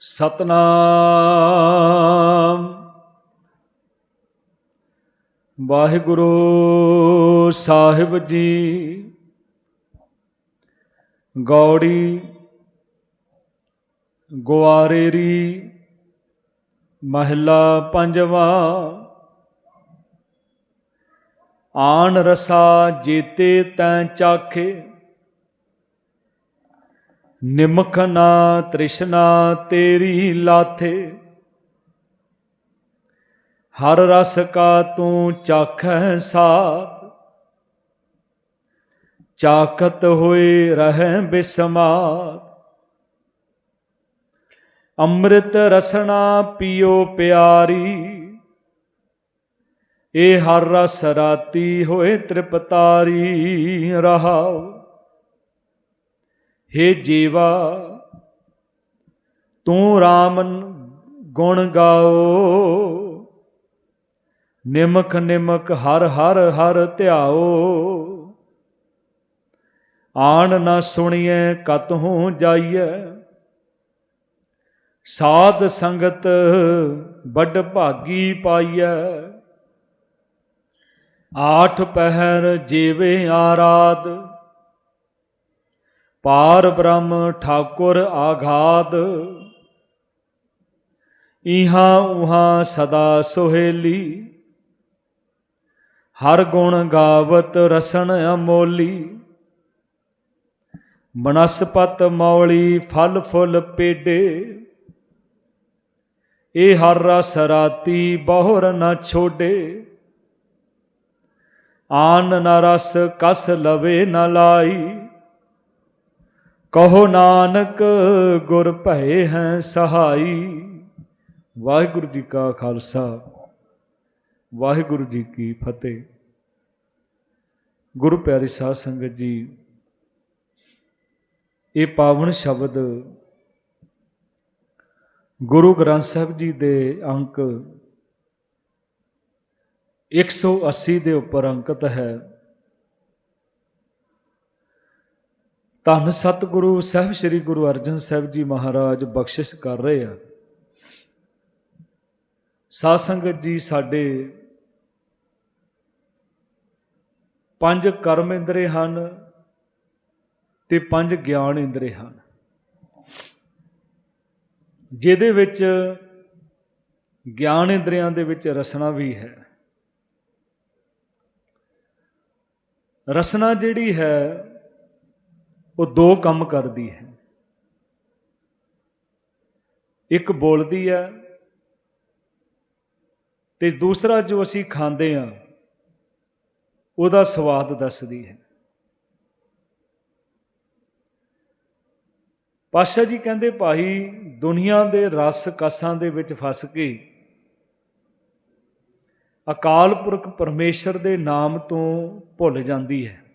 ਸਤਨਾਮ। ਵਾਹਿਗੁਰੂ ਸਾਹਿਬ ਜੀ ਗੌੜੀ ਗੁਆਰੇਰੀ ਮਹਿਲਾ ਪੰਜਵਾ ਆਣ ਰਸਾ ਜੀਤੇ ਤੈ ਚਾਖੇ। ਨਿਮਖ ਨਾ ਤ੍ਰਿਸ਼ਨਾ ਤੇਰੀ ਲਾਥੇ। ਹਰ ਰਸ ਕਾ ਤੂੰ ਚਾਖੈ ਸਾਥ। ਚਾਕਤ ਹੋਏ ਰਹਿ ਬਿਸਮਾਤ। ਅੰਮ੍ਰਿਤ ਰਸਨਾ ਪੀਓ ਪਿਆਰੀ। ਇਹ ਹਰ ਰਸ ਰਾਤੀ ਹੋਏ ਤ੍ਰਿਪਤਾਰੀ ਰਹਾਓ ਹੇ ਜੀਵਾ, ਤੂੰ RAM ਗੁਣ ਗਾਓ। ਨਿਮਕ ਨਿਮਕ ਹਰ ਹਰ ਹਰ ਧਿਆਓ। ਆਣ ਨਾ ਸੁਣੀਐ ਕਤਹੂ ਜਾਈਐ। ਸਾਧ ਸੰਗਤ ਵੱਡ ਭਾਗੀ ਪਾਈਐ। ਆਠ ਪਹਿਰ ਜੀਵੇ ਆਰਾਧ ਪਾਰ ਬ੍ਰਹਮ ਠਾਕੁਰ ਆਘਾਦ ਇਹਾਂ ਉਹਾਂ ਸਦਾ ਸੁਹੇਲੀ। ਹਰ ਗੁਣ ਗਾਵਤ ਰਸਨ ਅਮੋਲੀ। ਬਨਸਪਤ ਮੌਲੀ ਫਲ ਫੁੱਲ ਪੇਡੇ। ਇਹ ਹਰ ਰਸ ਰਾਤੀ ਬਹੁਰ ਨਾ ਛੋਡੇ। ਆਨ ਨਾ ਰਸ ਕਸ ਲਵੇ ਨਾ ਲਾਈ। ਕਹੋ ਨਾਨਕ, ਗੁਰ ਭਏ ਹੈ ਸਹਾਈ। ਵਾਹਿਗੁਰੂ ਜੀ ਕਾ ਖਾਲਸਾ, ਵਾਹਿਗੁਰੂ ਜੀ ਕੀ ਫਤਿਹ। ਗੁਰੂ ਪਿਆਰੀ ਸਾਧ ਸੰਗਤ ਜੀ, ਇਹ ਪਾਵਨ ਸ਼ਬਦ ਗੁਰੂ ਗ੍ਰੰਥ ਸਾਹਿਬ ਜੀ ਦੇ ਅੰਕ 180 ਦੇ ਉੱਪਰ ਅੰਕਿਤ ਹੈ। ਧੰਨ ਸਤਿਗੁਰੂ ਸਾਹਿਬ, ਸ੍ਰੀ ਗੁਰੂ ਅਰਜਨ ਸਾਹਿਬ ਜੀ ਮਹਾਰਾਜ ਬਖਸ਼ਿਸ਼ ਕਰ ਰਹੇ ਆ। ਸਾਧ ਸੰਗਤ ਜੀ, ਸਾਡੇ ਪੰਜ ਕਰਮ ਇੰਦਰੇ ਹਨ ਤੇ ਪੰਜ ਗਿਆਨ ਇੰਦਰੇ ਹਨ। ਜਿਹਦੇ ਵਿੱਚ ਗਿਆਨ ਇੰਦਰੀਆਂ ਦੇ ਵਿੱਚ ਰਸਨਾ ਵੀ ਹੈ। ਰਸਨਾ ਜਿਹੜੀ ਹੈ ਉਹ ਦੋ ਕੰਮ ਕਰਦੀ ਹੈ। ਇੱਕ ਬੋਲਦੀ ਹੈ ਤੇ ਦੂਸਰਾ ਜੋ ਅਸੀਂ ਖਾਂਦੇ ਆ ਉਹਦਾ ਸਵਾਦ ਦੱਸਦੀ ਹੈ। ਪਾਸ਼ਾ ਜੀ ਕਹਿੰਦੇ, ਭਾਈ, ਦੁਨੀਆ ਦੇ ਰਸ ਕਸਾਂ ਦੇ ਵਿੱਚ ਫਸ ਕੇ ਅਕਾਲ ਪੁਰਖ ਪਰਮੇਸ਼ਰ ਦੇ ਨਾਮ ਤੋਂ ਭੁੱਲ ਜਾਂਦੀ ਹੈ।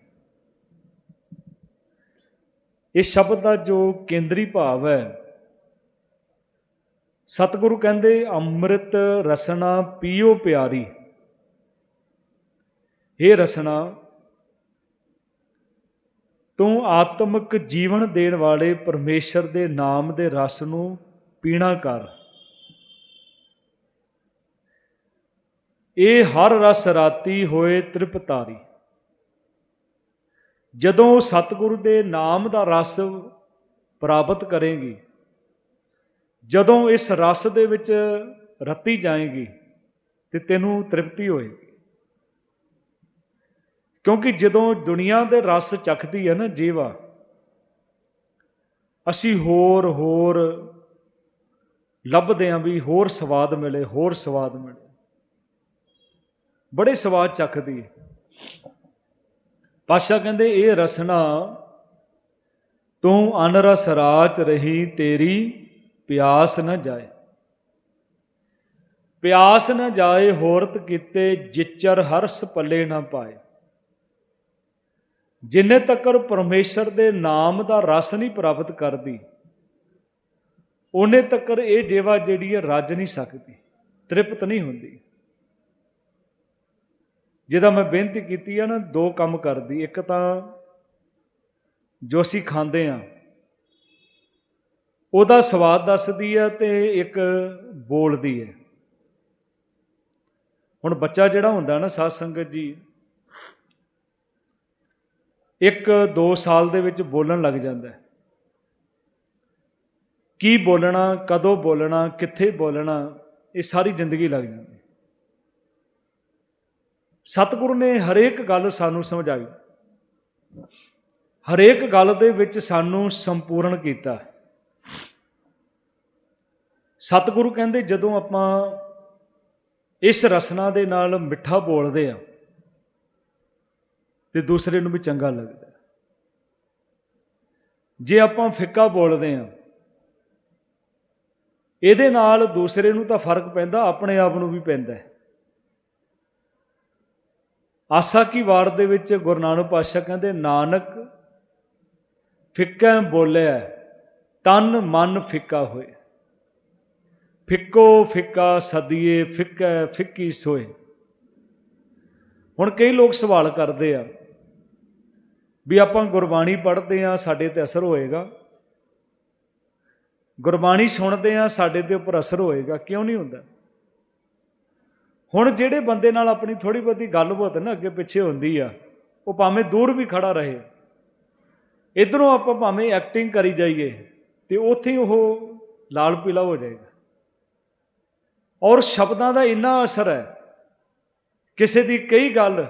ਇਸ ਸ਼ਬਦ ਦਾ ਜੋ ਕੇਂਦਰੀ ਭਾਵ ਹੈ, ਸਤਿਗੁਰੂ ਕਹਿੰਦੇ, ਅੰਮ੍ਰਿਤ ਰਸਨਾ ਪੀਓ ਪਿਆਰੀ। ਇਹ ਰਸਨਾ, ਤੂੰ ਆਤਮਿਕ ਜੀਵਨ ਦੇਣ ਵਾਲੇ ਪਰਮੇਸ਼ਰ ਦੇ ਨਾਮ ਦੇ ਰਸ ਨੂੰ ਪੀਣਾ ਕਰ। ਇਹ ਹਰ ਰਸ ਰਾਤੀ ਹੋਏ ਤ੍ਰਿਪਤਾਰੀ। ਜਦੋਂ ਸਤਿਗੁਰੂ ਦੇ ਨਾਮ ਦਾ ਰਸ ਪ੍ਰਾਪਤ ਕਰੇਗੀ, ਜਦੋਂ ਇਸ ਰਸ ਦੇ ਵਿੱਚ ਰਤੀ ਜਾਏਗੀ ਤੇ ਤੈਨੂੰ ਤ੍ਰਿਪਤੀ ਹੋਏਗੀ। ਕਿਉਂਕਿ ਜਦੋਂ ਦੁਨੀਆ ਦੇ ਰਸ ਚੱਖਦੀ ਹੈ ਨਾ ਜੀਵਾ, ਅਸੀਂ ਹੋਰ ਹੋਰ ਲੱਭਦੇ ਆਂ ਵੀ ਹੋਰ ਸਵਾਦ ਮਿਲੇ, ਹੋਰ ਸਵਾਦ ਮਿਲੇ। ਬੜੇ ਸਵਾਦ ਚੱਖਦੀ ਹੈ। ਪਾਸ਼ਾ ਕਹਿੰਦੇ, ਇਹ ਰਸਨਾ ਤੂੰ ਅਨਰਸ ਰਾਚ ਰਹੀ, ਤੇਰੀ ਪਿਆਸ ਨਾ ਜਾਏ। ਪਿਆਸ ਨਾ ਜਾਏ, ਹੋਰਤ ਕੀਤੇ ਜਿਚਰ ਹਰਸ ਪੱਲੇ ਨਾ ਪਾਏ। ਜਿੰਨੇ ਤੱਕਰ ਪਰਮੇਸ਼ਰ ਦੇ ਨਾਮ ਦਾ ਰਸ ਨਹੀਂ ਪ੍ਰਾਪਤ ਕਰਦੀ, ਉਹਨੇ ਤੱਕਰ ਇਹ ਜੇਵਾ ਜਿਹੜੀ ਹੈ, ਰੱਜ ਨਹੀਂ ਸਕਦੀ, ਤ੍ਰਿਪਤ ਨਹੀਂ ਹੁੰਦੀ। ਜਿਹਦਾ ਮੈਂ ਬੇਨਤੀ ਕੀਤੀ ਆ ਨਾ, ਦੋ ਕੰਮ ਕਰਦੀ। ਇੱਕ ਤਾਂ ਜੋ ਅਸੀਂ ਖਾਂਦੇ ਆ, ਉਹਦਾ ਸਵਾਦ ਦੱਸਦੀ ਹੈ ਤੇ ਇੱਕ ਬੋਲਦੀ ਹੈ ਹੁਣ ਬੱਚਾ ਜਿਹੜਾ ਹੁੰਦਾ ਨਾ, ਸਾਧ ਸੰਗਤ ਜੀ, ਇੱਕ 2 ਸਾਲ ਦੇ ਵਿੱਚ ਬੋਲਣ ਲੱਗ ਜਾਂਦਾ ਹੈ। ਕੀ ਬੋਲਣਾ, ਕਦੋਂ ਬੋਲਣਾ, ਕਿੱਥੇ ਬੋਲਣਾ, ਇਹ ਸਾਰੀ ਜ਼ਿੰਦਗੀ ਲੱਗ ਜਾਂਦੀ ਸਤਿਗੁਰੂ ਨੇ ਹਰੇਕ ਗੱਲ ਸਾਨੂੰ ਸਮਝਾਈ। ਹਰੇਕ ਗੱਲ ਦੇ ਵਿੱਚ ਸਾਨੂੰ ਸੰਪੂਰਨ ਕੀਤਾ। ਸਤਿਗੁਰੂ ਕਹਿੰਦੇ, ਜਦੋਂ ਆਪਾਂ ਇਸ ਰਸਨਾ ਦੇ ਨਾਲ ਮਿੱਠਾ ਬੋਲਦੇ ਆ ਤੇ ਦੂਸਰੇ ਨੂੰ ਵੀ ਚੰਗਾ ਲੱਗਦਾ। ਜੇ ਆਪਾਂ ਫਿੱਕਾ ਬੋਲਦੇ ਆ ਇਹਦੇ ਨਾਲ ਦੂਸਰੇ ਨੂੰ ਤਾਂ ਫ਼ਰਕ ਪੈਂਦਾ, ਆਪਣੇ ਆਪ ਨੂੰ ਵੀ ਪੈਂਦਾ। ਹੈ ਆਸਾ ਕੀ ਵਾਰ ਦੇ ਵਿੱਚ ਗੁਰੂ ਨਾਨਕ ਪਾਤਸ਼ਾਹ ਕਹਿੰਦੇ, ਨਾਨਕ ਫਿੱਕਾ ਬੋਲਿਆ ਤਨ ਮਨ ਫਿੱਕਾ ਹੋਏ। ਫਿੱਕੋ ਫਿੱਕਾ ਸਦੀਏ, ਫਿੱਕਾ ਫਿੱਕੀ ਸੋਏ। ਹੁਣ ਕਈ ਲੋਕ ਸਵਾਲ ਕਰਦੇ ਆ ਵੀ ਆਪਾਂ ਗੁਰਬਾਣੀ ਪੜ੍ਹਦੇ ਆ ਸਾਡੇ ਤੇ ਅਸਰ ਹੋਏਗਾ? ਗੁਰਬਾਣੀ ਸੁਣਦੇ ਆ ਸਾਡੇ ਤੇ ਉੱਪਰ ਅਸਰ ਹੋਏਗਾ, ਕਿਉਂ ਨਹੀਂ ਹੁੰਦਾ? ਹੁਣ ਜਿਹੜੇ ਬੰਦੇ ਨਾਲ ਆਪਣੀ ਥੋੜੀ ਬਹੁਤੀ ਗੱਲਬਾਤ ਨਾ ਅੱਗੇ ਪਿੱਛੇ ਹੁੰਦੀ ਆ, ਉਹ ਭਾਵੇਂ ਦੂਰ ਵੀ ਖੜਾ ਰਹੇ। ਇਧਰੋਂ ਆਪਾਂ ਭਾਵੇਂ ਐਕਟਿੰਗ ਕਰੀ ਜਾਈਏ, ਤੇ ਉੱਥੇ ਉਹ ਲਾਲ ਪੀਲਾ ਹੋ ਜਾਏਗਾ। ਔਰ ਸ਼ਬਦਾਂ ਦਾ ਇੰਨਾ ਅਸਰ ਹੈ, ਕਿਸੇ ਦੀ ਕਈ ਗੱਲ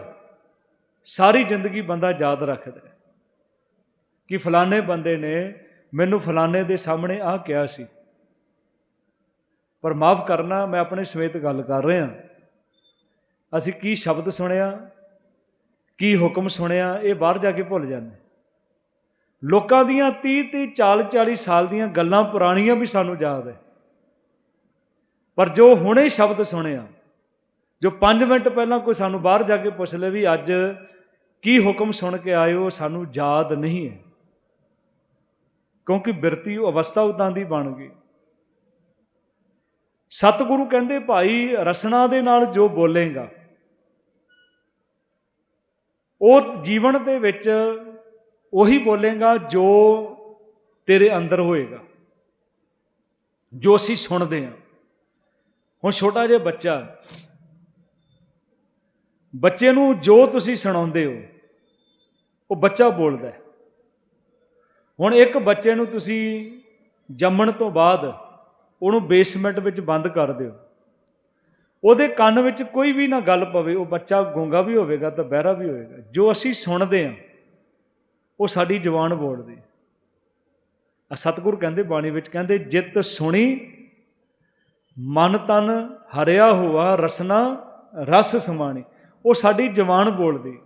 ਸਾਰੀ ਜ਼ਿੰਦਗੀ ਬੰਦਾ ਯਾਦ ਰੱਖਦਾ ਕਿ ਫਲਾਣੇ ਬੰਦੇ ਨੇ ਮੈਨੂੰ ਫਲਾਣੇ ਦੇ ਸਾਹਮਣੇ ਆਹ ਕਿਹਾ ਸੀ। ਪਰ ਮਾਫ ਕਰਨਾ, ਮੈਂ ਆਪਣੇ ਸਮੇਤ ਗੱਲ ਕਰ ਰਿਹਾ। ਅਸੀਂ ਕੀ ਸ਼ਬਦ ਸੁਣਿਆ, ਕੀ ਹੁਕਮ ਸੁਣਿਆ, ਇਹ ਬਾਹਰ ਜਾ ਕੇ ਭੁੱਲ ਜਾਂਦੇ ਲੋਕਾਂ ਦੀਆਂ 30 30 40 40 ਸਾਲ ਦੀਆਂ ਗੱਲਾਂ ਪੁਰਾਣੀਆਂ ਵੀ ਸਾਨੂੰ ਯਾਦ ਹੈ। ਪਰ ਜੋ ਹੁਣੇ ਸ਼ਬਦ ਸੁਣਿਆ, ਜੋ 5 ਮਿੰਟ ਪਹਿਲਾਂ ਕੋਈ ਸਾਨੂੰ ਬਾਹਰ ਜਾ ਕੇ ਪੁੱਛ ਲੈ ਵੀ ਅੱਜ ਕੀ ਹੁਕਮ ਸੁਣ ਕੇ ਆਏ ਹੋ, ਸਾਨੂੰ ਯਾਦ ਨਹੀਂ ਹੈ। ਕਿਉਂਕਿ ਬਿਰਤੀ ਉਹ ਅਵਸਥਾ ਉਦਾਂ ਦੀ ਬਣ ਗਈ। ਸਤਿਗੁਰੂ ਕਹਿੰਦੇ, ਭਾਈ ਰਸਨਾ ਦੇ ਨਾਲ ਜੋ ਬੋਲੇਗਾ ਉਹ ਜੀਵਨ ਦੇ ਵਿੱਚ ਉਹੀ ਬੋਲੇਗਾ ਜੋ ਤੇਰੇ ਅੰਦਰ ਹੋਏਗਾ, ਜੋ ਅਸੀਂ ਸੁਣਦੇ ਹਾਂ। ਹੁਣ ਛੋਟਾ ਜਿਹਾ ਬੱਚਾ, ਬੱਚੇ ਨੂੰ ਜੋ ਤੁਸੀਂ ਸੁਣਾਉਂਦੇ ਹੋ, ਉਹ ਬੱਚਾ ਬੋਲਦਾ ਹੈ। ਹੁਣ ਇੱਕ ਬੱਚੇ ਨੂੰ ਤੁਸੀਂ ਜੰਮਣ ਤੋਂ ਬਾਅਦ ਉਹਨੂੰ ਬੇਸਮੈਂਟ ਵਿੱਚ ਬੰਦ ਕਰ ਦਿਓ। ਉਹਦੇ ਕੰਨ ਵਿੱਚ ਕੋਈ ਵੀ ਨਾ ਗੱਲ ਪਵੇ, ਉਹ ਬੱਚਾ ਗੂੰਗਾ ਵੀ ਹੋਵੇਗਾ ਤਾਂ ਬਹਿਰਾ ਵੀ ਹੋਵੇਗਾ। ਜੋ ਅਸੀਂ ਸੁਣਦੇ ਹਾਂ, ਉਹ ਸਾਡੀ ਜ਼ੁਬਾਨ ਬੋਲਦੀ ਆ। ਸਤਿਗੁਰ ਕਹਿੰਦੇ ਬਾਣੀ ਵਿੱਚ, ਕਹਿੰਦੇ, ਜਿਤ ਸੁਣੀ, ਮਨ ਤਨ ਹਰਿਆ ਹੋਆ, ਰਸਨਾ ਰਸ ਸਮਾਣੀ। ਉਹ ਸਾਡੀ ਜ਼ੁਬਾਨ ਬੋਲਦੀ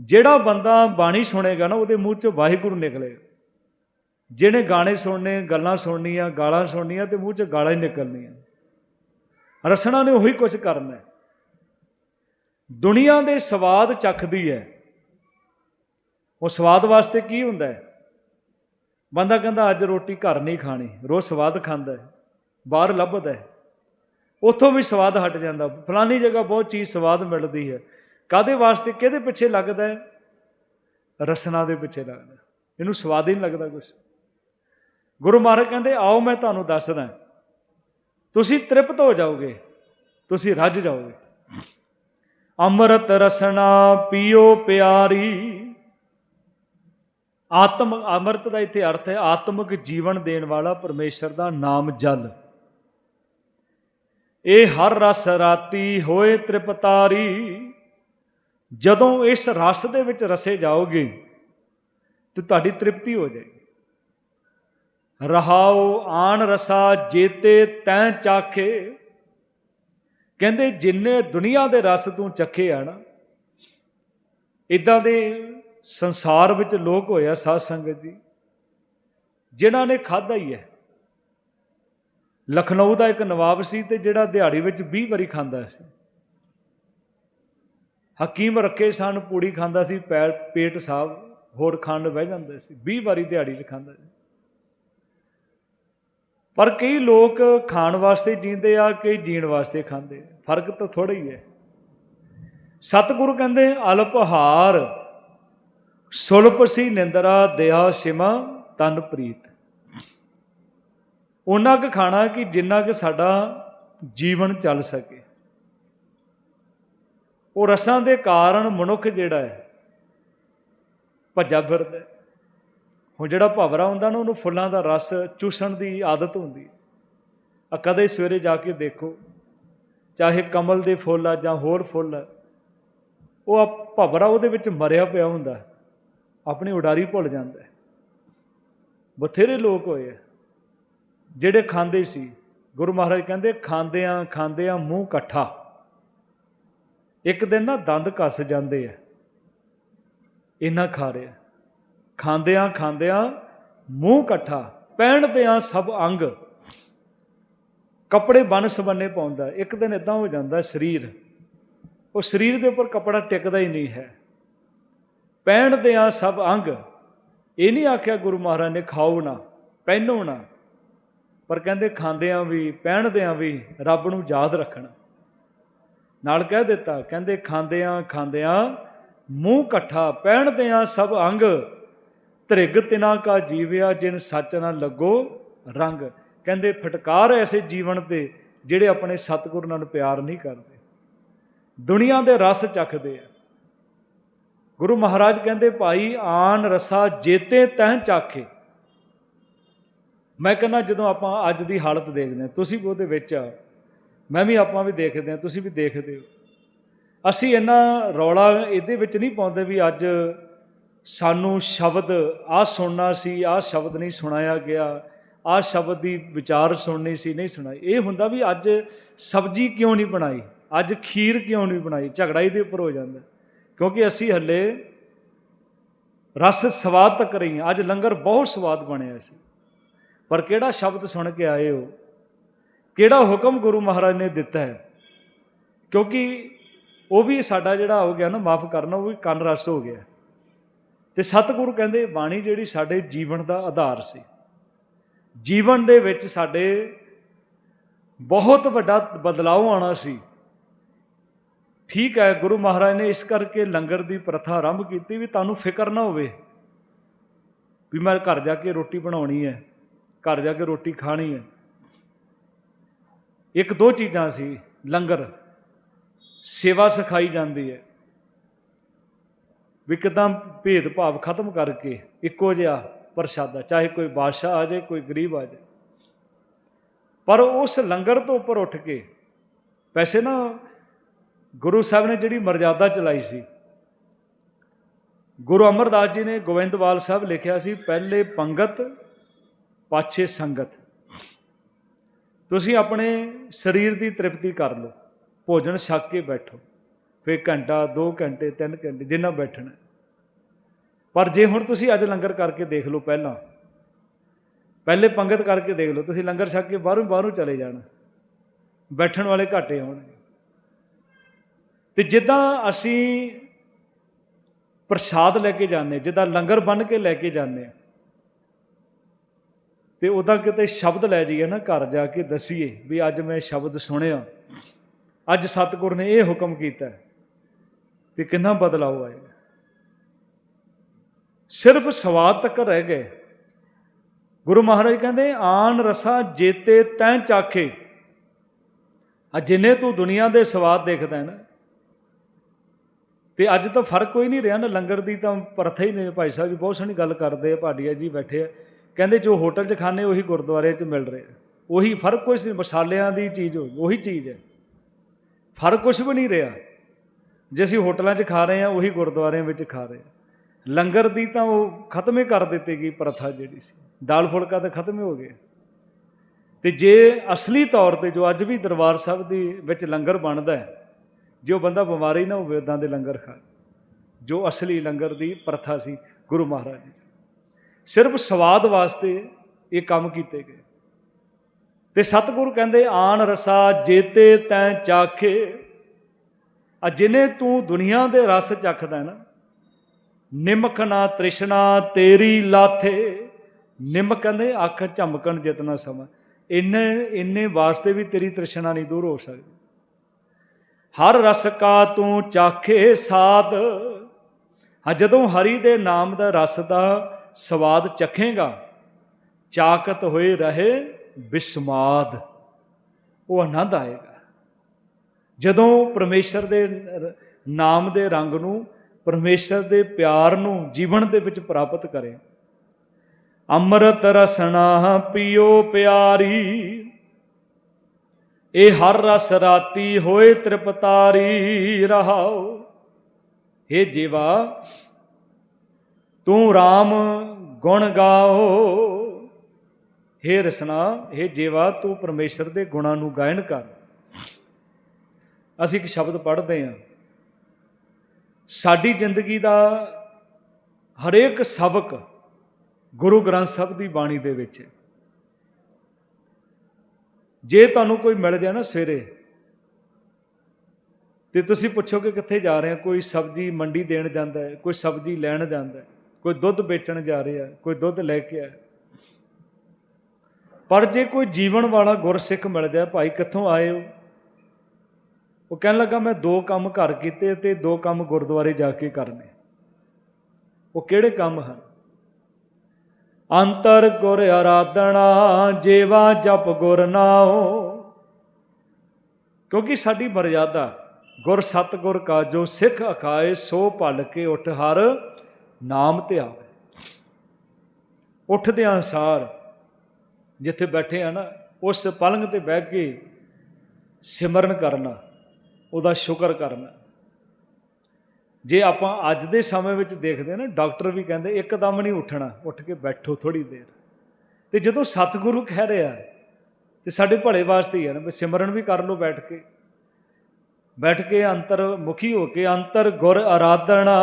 ਜਿਹੜਾ ਬੰਦਾ ਬਾਣੀ ਸੁਣੇਗਾ ਨਾ, ਉਹਦੇ ਮੂੰਹ ਚੋਂ ਵਾਹਿਗੁਰੂ ਨਿਕਲੇਗਾ। ਜਿਹਨੇ ਗਾਣੇ ਸੁਣਨੇ, ਗੱਲਾਂ ਸੁਣਨੀਆਂ, ਗਾਲਾਂ ਸੁਣਨੀਆਂ ਤੇ ਮੂੰਹ ਚੋਂ ਗਾਲਾਂ ਹੀ ਨਿਕਲਣੀਆਂ। ਰਸਣਾ ਨੇ ਉਹੀ ਕੁਝ ਕਰਨਾ ਹੈ। ਦੁਨੀਆ ਦੇ ਸਵਾਦ ਚੱਖਦੀ ਹੈ। ਉਹ ਸਵਾਦ ਵਾਸਤੇ ਕੀ ਹੁੰਦਾ ਹੈ? ਬੰਦਾ ਕਹਿੰਦਾ, ਅੱਜ ਰੋਟੀ ਘਰ ਨਹੀਂ ਖਾਣੀ, ਰੋਜ਼ ਸਵਾਦ ਖਾਂਦਾ ਹੈ, ਬਾਹਰ ਲੱਭਦਾ ਹੈ। ਉੱਥੋਂ ਵੀ ਸਵਾਦ ਹਟ ਜਾਂਦਾ। ਫਲਾਨੀ ਜਗ੍ਹਾ ਬਹੁਤ ਚੀਜ਼ ਸਵਾਦ ਮਿਲਦੀ ਹੈ। ਕਾਦੇ ਵਾਸਤੇ, ਕਿਹਦੇ ਪਿੱਛੇ ਲੱਗਦਾ ਹੈ? ਰਸਨਾ ਦੇ ਪਿੱਛੇ ਲੱਗਦਾ ਇਹਨੂੰ ਸਵਾਦ ਹੀ ਨਹੀਂ ਲੱਗਦਾ ਕੁਝ ਗੁਰੂ ਮਹਾਰਾਜ ਕਹਿੰਦੇ, ਆਓ, ਮੈਂ ਤੁਹਾਨੂੰ ਦੱਸਦਾ ਤੁਸੀਂ ਤ੍ਰਿਪਤ ਹੋ ਜਾਓਗੇ, ਤੁਸੀਂ ਰੱਜ ਜਾਓਗੇ। ਅੰਮ੍ਰਿਤ ਰਸਨਾ ਪੀਓ ਪਿਆਰੀ। ਆਤਮ, ਅੰਮ੍ਰਿਤ ਦਾ ਇੱਥੇ ਅਰਥ ਹੈ ਆਤਮਿਕ ਜੀਵਨ ਦੇਣ ਵਾਲਾ ਪਰਮੇਸ਼ਰ ਦਾ ਨਾਮ ਜਲ। ਇਹ ਹਰ ਰਸ ਰਾਤੀ ਹੋਏ ਤ੍ਰਿਪਤਾਰੀ। ਜਦੋਂ ਇਸ ਰਸ ਦੇ ਵਿੱਚ ਰਸੇ ਜਾਓਗੇ, ਤੇ ਤੁਹਾਡੀ ਤ੍ਰਿਪਤੀ ਹੋ ਜਾਏਗੀ। ਰਹਾਉ ਆਣ ਰਸਾ ਜੇਤੇ ਤੈਂ ਚਾਖੇ। ਕਹਿੰਦੇ, ਜਿੰਨੇ ਦੁਨੀਆ ਦੇ ਰਸ ਤੂੰ ਚੱਖੇ ਆ ਨਾ ਇਦਾਂ ਦੇ ਸੰਸਾਰ ਵਿੱਚ ਲੋਕ ਹੋਇਆ ਸਾਧ ਸੰਗਤ ਜੀ, ਜਿਨ੍ਹਾਂ ਨੇ ਖਾਦਾ ਹੀ ਹੈ। ਲਖਨਊ ਦਾ ਇੱਕ ਨਵਾਬ ਸੀ ਤੇ ਜਿਹੜਾ ਦਿਹਾੜੀ ਵਿੱਚ 20 ਵਾਰੀ ਖਾਂਦਾ ਸੀ। ਹਕੀਮ ਰੱਖੇ ਸਨ, ਪੂੜੀ ਖਾਂਦਾ ਸੀ ਪੇਟ ਸਾਹਿਬ ਹੋਰ ਖੰਡ ਬਹਿ ਜਾਂਦਾ ਸੀ 20 ਵਾਰੀ ਦਿਹਾੜੀ 'ਚ ਖਾਂਦਾ ਸੀ। ਪਰ ਕਈ ਲੋਕ ਖਾਣ ਵਾਸਤੇ ਜੀਂਦੇ ਆ, ਕਈ ਜੀਣ ਵਾਸਤੇ ਖਾਂਦੇ ਫ਼ਰਕ ਤਾਂ ਥੋੜਾ ਹੀ ਹੈ। ਸਤਿਗੁਰੂ ਕਹਿੰਦੇ, ਅਲਪਹਾਰ ਸੁਲਪ ਸੀ ਨਿੰਦਰਾ, ਦਿਆ ਸਿਮਾ, ਤਨ ਪ੍ਰੀਤ। ਉਹਨਾਂ ਕੁ ਖਾਣਾ ਕਿ ਜਿੰਨਾ ਕਿ ਸਾਡਾ ਜੀਵਨ ਚੱਲ ਸਕੇ। ਉਹ ਰਸਾਂ ਦੇ ਕਾਰਨ ਮਨੁੱਖ ਜਿਹੜਾ ਹੈ, ਭੱਜਾ ਫਿਰਦਾ ਹੁਣ ਜਿਹੜਾ ਭਵਰਾ ਹੁੰਦਾ ਨਾ, ਉਹਨੂੰ ਫੁੱਲਾਂ ਦਾ ਰਸ ਚੂਸਣ ਦੀ ਆਦਤ ਹੁੰਦੀ ਹੈ। ਆ ਕਦੇ ਸਵੇਰੇ ਜਾ ਕੇ ਦੇਖੋ, ਚਾਹੇ ਕਮਲ ਦੇ ਫੁੱਲ ਆ ਜਾਂ ਹੋਰ ਫੁੱਲ ਆ, ਉਹ ਆ ਭਵਰਾ ਉਹਦੇ ਵਿੱਚ ਮਰਿਆ ਪਿਆ ਹੁੰਦਾ ਆਪਣੀ ਉਡਾਰੀ ਭੁੱਲ ਜਾਂਦਾ ਬਥੇਰੇ ਲੋਕ ਹੋਏ ਆ, ਜਿਹੜੇ ਖਾਂਦੇ ਸੀ। ਗੁਰੂ ਮਹਾਰਾਜ ਕਹਿੰਦੇ ਖਾਂਦੇ ਹਾਂ ਖਾਂਦੇ ਖਾਂਦਿਆਂ ਮੂੰਹ ਇਕੱਠਾ। ਇੱਕ ਦਿਨ ਨਾ ਦੰਦ ਕੱਸ ਜਾਂਦੇ ਆ। ਇੰਨਾ ਖਾ ਰਿਹਾ। ਖਾਂਦਿਆਂ ਖਾਂਦਿਆਂ ਮੂੰਹ ਇਕੱਠਾ ਪਹਿਨਦਿਆਂ ਸਭ ਅੰਗ। ਕੱਪੜੇ ਬਨ ਸਬੰਨੇ ਪਾਉਂਦਾ, ਇੱਕ ਦਿਨ ਇਦਾਂ ਹੋ ਜਾਂਦਾ ਸਰੀਰ। ਉਹ ਸਰੀਰ ਦੇ ਉੱਪਰ ਕੱਪੜਾ ਟਿਕਦਾ ਹੀ ਨਹੀਂ ਹੈ। ਪਹਿਨਦਿਆਂ ਸਭ ਅੰਗ। ਇਹ ਨਹੀਂ ਆਖਿਆ ਗੁਰੂ ਮਹਾਰਾਜ ਨੇ, ਖਾਓ ਨਾ, ਪਹਿਨੋ ਨਾ। ਪਰ ਕਹਿੰਦੇ, ਖਾਂਦਿਆਂ ਵੀ ਪਹਿਨਦਿਆਂ ਵੀ ਰੱਬ ਨੂੰ ਯਾਦ ਰੱਖਣਾ। ਨਾਲ ਕਹਿ ਦਿੱਤਾ, ਕਹਿੰਦੇ, ਖਾਂਦਿਆਂ ਖਾਂਦਿਆਂ ਮੂੰਹ ਇਕੱਠਾ ਪਹਿਨਦਿਆਂ ਸਭ ਅੰਗ। ਤ੍ਰਿਗ ਤਿਨਾ ਕਾ ਜੀਵਿਆ ਜਿਨ ਸੱਚ ਨਾਲ ਲੱਗੋ ਰੰਗ। ਕਹਿੰਦੇ ਫਟਕਾਰ ਐਸੇ ਜੀਵਨ ਤੇ ਜਿਹੜੇ ਆਪਣੇ ਸਤਿਗੁਰ ਨਾਲ ਪਿਆਰ ਨਹੀਂ ਕਰਦੇ। ਦੁਨੀਆ ਦੇ ਰਸ ਚੱਖਦੇ ਆ। ਗੁਰੂ ਮਹਾਰਾਜ ਕਹਿੰਦੇ, ਭਾਈ, ਆਨ ਰਸਾ ਜੇਤੇ ਤਹਿ ਚਾਖੇ। ਮੈਂ ਕਹਿੰਦਾ, ਜਦੋਂ ਆਪਾਂ ਅੱਜ ਦੀ ਹਾਲਤ ਦੇਖਦੇ ਹਾਂ, ਤੁਸੀਂ ਵੀ ਉਹਦੇ ਵਿੱਚ ਆ ਮੈਂ ਵੀ ਆਪਾਂ ਵੀ ਦੇਖਦੇ ਹਾਂ, ਤੁਸੀਂ ਵੀ ਦੇਖਦੇ ਹੋ। ਅਸੀਂ ਇੰਨਾ ਰੌਲਾ ਇਹਦੇ ਵਿੱਚ ਨਹੀਂ ਪਾਉਂਦੇ ਵੀ ਅੱਜ ਸਾਨੂੰ ਸ਼ਬਦ ਆ ਸੁਣਨਾ ਸੀ ਆ ਸ਼ਬਦ ਨਹੀਂ ਸੁਣਾਇਆ ਗਿਆ ਆ ਸ਼ਬਦ ਦੀ ਵਿਚਾਰ ਸੁਣਨੀ ਸੀ, ਨਹੀਂ ਸੁਣਾਈ। ਇਹ ਹੁੰਦਾ ਵੀ ਅੱਜ ਸਬਜੀ ਕਿਉਂ ਨਹੀਂ ਬਣਾਈ? ਅੱਜ ਖੀਰ ਕਿਉਂ ਨਹੀਂ ਬਣਾਈ? ਝਗੜਾ ਇਹਦੇ ਉੱਪਰ ਹੋ ਜਾਂਦਾ। ਕਿਉਂਕਿ ਅਸੀਂ ਹੱਲੇ ਰਸ ਸਵਾਦ ਤੱਕ ਰਹੀ ਅੱਜ ਲੰਗਰ ਬਹੁਤ ਸਵਾਦ ਬਣਿਆ ਸੀ। ਪਰ ਕਿਹੜਾ ਸ਼ਬਦ ਸੁਣ ਕੇ ਆਏ ਹੋ? ਕਿਹੜਾ ਹੁਕਮ ਗੁਰੂ ਮਹਾਰਾਜ ਨੇ ਦਿੱਤਾ ਹੈ? ਕਿਉਂਕਿ ਉਹ ਵੀ ਸਾਡਾ ਜਿਹੜਾ ਹੋ ਗਿਆ ਨਾ, ਮਾਫ ਕਰਨਾ, ਉਹ ਵੀ ਕੰਨ ਰਸ ਹੋ ਗਿਆ। ਤੇ ਸਤਿਗੁਰੂ ਕਹਿੰਦੇ, ਬਾਣੀ ਜਿਹੜੀ ਸਾਡੇ ਜੀਵਨ ਦਾ ਆਧਾਰ ਸੀ। ਜੀਵਨ ਦੇ ਵਿੱਚ ਸਾਡੇ ਬਹੁਤ ਵੱਡਾ ਬਦਲਾਅ ਆਉਣਾ ਸੀ। ਠੀਕ ਹੈ, ਗੁਰੂ ਮਹਾਰਾਜ ਨੇ ਇਸ ਕਰਕੇ ਲੰਗਰ ਦੀ ਪ੍ਰਥਾ ਆਰੰਭ ਕੀਤੀ ਵੀ ਤੁਹਾਨੂੰ ਫਿਕਰ ਨਾ ਹੋਵੇ ਵੀ ਮੈਂ ਘਰ ਜਾ ਕੇ ਰੋਟੀ ਬਣਾਉਣੀ ਹੈ, ਘਰ ਜਾ ਕੇ ਰੋਟੀ ਖਾਣੀ ਹੈ। ਇੱਕ ਦੋ ਚੀਜ਼ਾਂ ਸੀ, ਲੰਗਰ। ਸੇਵਾ ਸਿਖਾਈ ਜਾਂਦੀ ਹੈ। ਵੀ ਕਿਦਾਂ ਭੇਦ ਖਤਮ ਕਰਕੇ ਇੱਕੋ ਜਿਹਾ ਪ੍ਰਸ਼ਾਦਾ, ਚਾਹੇ ਕੋਈ ਬਾਦਸ਼ਾਹ ਆ ਜਾਏ, ਕੋਈ ਗਰੀਬ ਆ ਜਾਏ। ਪਰ ਉਸ ਲੰਗਰ ਤੋਂ ਉੱਪਰ ਉੱਠ ਕੇ, ਵੈਸੇ ਨਾ ਗੁਰੂ ਸਾਹਿਬ ਨੇ ਜਿਹੜੀ ਮਰਜ਼ਾਦਾ ਚਲਾਈ ਸੀ, ਗੁਰੂ ਅਮਰਦਾਸ ਜੀ ਨੇ ਗੋਬਿੰਦਵਾਲ ਸਾਹਿਬ ਲਿਖਿਆ ਸੀ, ਪਹਿਲੇ ਪੰਗਤ, ਪਾਛੇ ਸੰਗਤ। ਤੁਸੀਂ ਆਪਣੇ ਸਰੀਰ ਦੀ ਤ੍ਰਿਪਤੀ ਕਰ ਲਓ, ਭੋਜਨ ਛਕ ਕੇ ਬੈਠੋ। ਫਿਰ ਘੰਟਾ 2 ਘੰਟੇ 3 ਘੰਟੇ, ਜਿੰਨਾ ਬੈਠਣਾ ਪਰ ਜੇ ਹੁਣ ਤੁਸੀਂ ਅੱਜ ਲੰਗਰ ਕਰਕੇ ਦੇਖ ਲਓ ਪਹਿਲਾਂ, ਪਹਿਲੇ ਪੰਗਤ ਕਰਕੇ ਦੇਖ ਲਓ, ਤੁਸੀਂ ਲੰਗਰ ਛਕ ਕੇ ਬਾਹਰੋਂ ਬਾਹਰੋਂ ਚਲੇ ਜਾਣਾ। ਬੈਠਣ ਵਾਲੇ ਘਾਟੇ ਹੋਣਗੇ ਤੇ ਜਿੱਦਾਂ ਅਸੀਂ ਪ੍ਰਸ਼ਾਦ ਲੈ ਕੇ ਜਾਂਦੇ ਜਿੱਦਾਂ ਲੰਗਰ ਬਣ ਕੇ ਲੈ ਕੇ ਜਾਂਦੇ ਤੇ ਉਦਾਂ ਕਿਤੇ ਸ਼ਬਦ ਲੈ ਜਾਈਏ ਨਾ ਘਰ ਜਾ ਕੇ ਦਸੀਏ ਵੀ ਅੱਜ ਮੈਂ ਸ਼ਬਦ ਸੁਣਿਆ। ਅੱਜ ਸਤਿਗੁਰ ਨੇ ਇਹ ਹੁਕਮ ਕੀਤਾ ਤੇ ਕਿੰਨਾ ਬਦਲਾਅ ਆਏਗਾ ਸਿਰਫ ਸਵਾਦ ਤੱਕ ਰਹਿ ਗਏ। ਗੁਰੂ ਮਹਾਰਾਜ ਕਹਿੰਦੇ, ਆਨ ਰਸਾ ਜੇਤੇ ਤੈਂ ਚਾਖੇ। ਆ ਜਿੰਨੇ ਤੂੰ ਦੁਨੀਆ ਦੇ ਸਵਾਦ ਦੇਖਦਾ ਨਾ, ਤੇ ਅੱਜ ਤਾਂ ਫ਼ਰਕ ਕੋਈ ਨਹੀਂ ਰਿਹਾ ਨਾ। ਲੰਗਰ ਦੀ ਤਾਂ ਪ੍ਰਥਾ ਹੀ ਨਹੀਂ, ਭਾਈ ਸਾਹਿਬ ਜੀ ਬਹੁਤ ਸੋਹਣੀ ਗੱਲ ਕਰਦੇ ਆ ਭਾਡੀਆ ਜੀ ਬੈਠੇ ਆ। ਕਹਿੰਦੇ, ਜੋ ਹੋਟਲ 'ਚ ਖਾਣੇ ਉਹੀ ਗੁਰਦੁਆਰੇ 'ਚ ਮਿਲ ਰਿਹਾ ਉਹੀ ਫ਼ਰਕ ਕੋਈ ਨਹੀਂ ਮਸਾਲਿਆਂ ਦੀ ਚੀਜ਼ ਹੋਈ, ਉਹੀ ਚੀਜ਼ ਹੈ। ਫ਼ਰਕ ਕੁਝ ਵੀ ਨਹੀਂ ਰਿਹਾ। ਜੇ ਅਸੀਂ ਹੋਟਲਾਂ 'ਚ ਖਾ ਰਹੇ ਹਾਂ, ਉਹੀ ਗੁਰਦੁਆਰਿਆਂ ਵਿੱਚ ਖਾ ਰਹੇ ਹਾਂ। ਲੰਗਰ ਦੀ ਤਾਂ ਉਹ ਖਤਮ ਹੀ ਕਰ ਦਿੱਤੀ ਗਈ ਪ੍ਰਥਾ ਜਿਹੜੀ ਸੀ। ਦਾਲ ਫੁਲਕਾ ਤਾਂ ਖਤਮ ਹੀ ਹੋ ਗਿਆ। ਤੇ ਜੇ ਅਸਲੀ ਤੌਰ ਤੇ ਜੋ ਅੱਜ ਵੀ ਦਰਬਾਰ ਸਾਹਿਬ ਦੀ ਵਿੱਚ ਲੰਗਰ ਬਣਦਾ ਹੈ ਉਹ ਬੰਦਾ ਬਿਮਾਰੀ ਨਾ ਹੋਵੇ ਉਦਾਂ ਦੇ ਲੰਗਰ ਖਾ ਜੋ ਅਸਲੀ ਲੰਗਰ ਦੀ ਪ੍ਰਥਾ ਸੀ ਗੁਰੂ ਮਹਾਰਾਜ ਜੀ ਸਿਰਫ ਸਵਾਦ ਵਾਸਤੇ ਇਹ ਕੰਮ ਕੀਤੇ ਗਏ। ਤੇ ਸਤਿਗੁਰੂ ਕਹਿੰਦੇ ਆਣ ਰਸਾ ਜੇਤੇ ਤੈਂ ਚਾਖੇ। ਆ ਜਿਨੇ ਤੂੰ ਦੁਨੀਆ ਦੇ ਰਸ ਚੱਖਦਾ ਹੈ ਨਾ, ਨਿਮਕ ਨਾ ਤ੍ਰਿਸ਼ਨਾ ਤੇਰੀ ਲਾਥੇ। ਨਿਮਕ ਕਹਿੰਦੇ ਅੱਖ ਝਮਕਣ ਜਿਤਨਾ ਸਮਾਂ। ਇੰਨੇ ਇੰਨੇ ਵਾਸਤੇ ਵੀ ਤੇਰੀ ਤ੍ਰਿਸ਼ਨਾ ਨਹੀਂ ਦੂਰ ਹੋ ਸਕਦੀ। ਹਰ ਰਸ ਕਾ ਤੂੰ ਚਾਖੇ ਸਾਦ ਹਾਂ, ਜਦੋਂ ਹਰੀ ਦੇ ਨਾਮ ਦਾ ਰਸ ਦਾ ਸਵਾਦ ਚਖੇਗਾ, ਚਾਕਤ ਹੋਏ ਰਹੇ ਬਿਸਮਾਦ। ਉਹ ਆਨੰਦ ਆਏਗਾ। ਜਦੋਂ ਪਰਮੇਸ਼ਰ ਦੇ ਰ- ਨਾਮ ਦੇ ਰੰਗ ਨੂੰ ਪਰਮੇਸ਼ਰ ਦੇ ਪਿਆਰ ਨੂੰ ਜੀਵਨ ਦੇ ਵਿੱਚ ਪ੍ਰਾਪਤ ਕਰੇ ਅੰਮ੍ਰਿਤ ਰਸਨਾ ਪੀਓ ਪਿਆਰੀ ਇਹ ਹਰ ਰਸ ਰਾਤੀ ਹੋਏ ਤ੍ਰਿਪਤਾਰੀ ਰਹਾਓ हे ਜੀਵਾ ਤੂੰ RAM ਗੁਣ ਗਾਓ हे ਰਸਨਾ हे ਜੀਵਾ ਤੂੰ ਪਰਮੇਸ਼ਰ ਦੇ ਗੁਣਾਂ ਨੂੰ ਗਾਇਨ ਕਰ ਅਸੀਂ ਇੱਕ ਸ਼ਬਦ ਪੜ੍ਹਦੇ ਹਾਂ। ਸਾਡੀ ਜ਼ਿੰਦਗੀ ਦਾ ਹਰੇਕ ਸਬਕ ਗੁਰੂ ਗ੍ਰੰਥ ਸਾਹਿਬ ਦੀ ਬਾਣੀ ਦੇ ਵਿੱਚ ਹੈ। ਜੇ ਤੁਹਾਨੂੰ ਕੋਈ ਮਿਲ ਜਾਏ ਨਾ ਸਵੇਰੇ ਤੇ ਤੁਸੀਂ ਪੁੱਛੋਗੇ ਕਿੱਥੇ ਜਾ ਰਹੇ ਆ ਕੋਈ ਸਬਜ਼ੀ ਮੰਡੀ ਦੇਣ ਜਾਂਦਾ ਹੈ, ਕੋਈ ਸਬਜ਼ੀ ਲੈਣ ਜਾਂਦਾ ਹੈ, ਕੋਈ ਦੁੱਧ ਵੇਚਣ ਜਾ ਰਿਹਾ ਕੋਈ ਦੁੱਧ ਲੈ ਕੇ ਆਇਆ ਪਰ ਜੇ ਕੋਈ ਜੀਵਨ ਵਾਲਾ ਗੁਰਸਿੱਖ ਮਿਲ ਜਾਏ, ਭਾਈ ਕਿੱਥੋਂ ਆਏ ਹੋ? ਉਹ ਕਹਿਣ ਲੱਗਾ, ਮੈਂ ਦੋ ਕੰਮ ਘਰ ਕੀਤੇ ਤੇ ਦੋ ਕੰਮ ਗੁਰਦੁਆਰੇ ਜਾ ਕੇ ਕਰਨੇ। ਉਹ ਕਿਹੜੇ ਕੰਮ ਹਨ? ਅੰਤਰ ਗੁਰ ਆਰਾਧਨਾ, ਜੇਵਾ ਜਪ ਗੁਰ ਨਾਉ। ਕਿਉਂਕਿ ਸਾਡੀ ਮਰਜ਼ਾਦਾ ਗੁਰ ਸਤਗੁਰ ਕਾ ਜੋ ਸਿੱਖ ਅਖਾਏ, ਸੋ ਭਲ ਕੇ ਉਠ ਹਰ ਨਾਮ ਤੇ ਆਵੇ। ਉੱਠਦੇ ਅਨਸਾਰ ਜਿੱਥੇ ਬੈਠੇ ਆ ਨਾ, ਉਸ ਪਲੰਗ ਤੇ ਬਹਿ ਕੇ ਸਿਮਰਨ ਕਰਨਾ। ਉਹਦਾ ਸ਼ੁਕਰ ਕਰਨਾ। ਜੇ ਆਪਾਂ ਅੱਜ ਦੇ ਸਮੇਂ ਵਿੱਚ ਦੇਖਦੇ ਹਾਂ ਨਾ, ਡਾਕਟਰ ਵੀ ਕਹਿੰਦੇ ਇੱਕਦਮ ਨਹੀਂ ਉੱਠਣਾ, ਉੱਠ ਕੇ ਬੈਠੋ ਥੋੜੀ ਦੇਰ। ਤੇ ਜਦੋਂ ਸਤਿਗੁਰੂ ਕਹਿ ਰਿਹਾ, ਤੇ ਸਾਡੇ ਭਲੇ ਵਾਸਤੇ ਹੀ ਹੈ ਨਾ, ਵੀ ਸਿਮਰਨ ਵੀ ਕਰ ਲਓ ਬੈਠ ਕੇ। ਬੈਠ ਕੇ ਅੰਤਰ ਮੁਖੀ ਹੋ ਕੇ ਅੰਤਰ ਗੁਰ ਆਰਾਧਨਾ,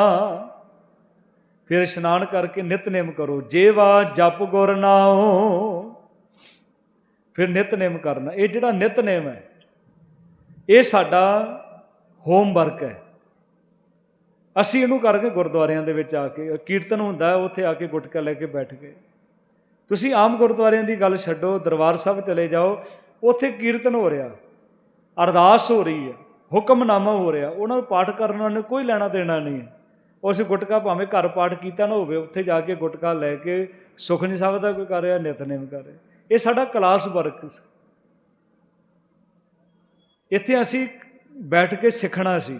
ਫਿਰ ਇਸ਼ਨਾਨ ਕਰਕੇ ਨਿਤਨੇਮ ਕਰੋ, ਜੇਵਾ ਜਪ ਗੁਰ ਨਾਉ, ਫਿਰ ਨਿਤਨੇਮ ਕਰਨਾ। ਇਹ ਜਿਹੜਾ ਨਿਤਨੇਮ ਹੈ ਇਹ ਸਾਡਾ ਹੋਮਵਰਕ ਹੈ। ਅਸੀਂ ਇਹਨੂੰ ਕਰਕੇ ਗੁਰਦੁਆਰਿਆਂ ਦੇ ਵਿੱਚ ਆ ਕੇ, ਕੀਰਤਨ ਹੁੰਦਾ ਉੱਥੇ ਆ ਕੇ ਗੁਟਕਾ ਲੈ ਕੇ ਬੈਠ ਗਏ। ਤੁਸੀਂ ਆਮ ਗੁਰਦੁਆਰਿਆਂ ਦੀ ਗੱਲ ਛੱਡੋ, ਦਰਬਾਰ ਸਾਹਿਬ ਚਲੇ ਜਾਓ, ਉੱਥੇ ਕੀਰਤਨ ਹੋ ਰਿਹਾ, ਅਰਦਾਸ ਹੋ ਰਹੀ ਹੈ, ਹੁਕਮਨਾਮਾ ਹੋ ਰਿਹਾ, ਉਹਨਾਂ ਨੂੰ ਪਾਠ ਕਰਨ ਨਾਲ ਕੋਈ ਲੈਣਾ ਦੇਣਾ ਨਹੀਂ ਹੈ। ਉਸ ਗੁਟਕਾ ਭਾਵੇਂ ਘਰ ਪਾਠ ਕੀਤਾ ਨਾ ਹੋਵੇ, ਉੱਥੇ ਜਾ ਕੇ ਗੁਟਕਾ ਲੈ ਕੇ ਸੁਖਨੀ ਸਾਹਿਬ ਦਾ ਕੋਈ ਕਰ ਰਿਹਾ, ਨਿਤਨੇਮ ਕਰ ਰਿਹਾ। ਇਹ ਸਾਡਾ ਕਲਾਸ ਵਰਕ ਸੀ। ਇੱਥੇ ਅਸੀਂ ਬੈਠ ਕੇ ਸਿੱਖਣਾ ਸੀ।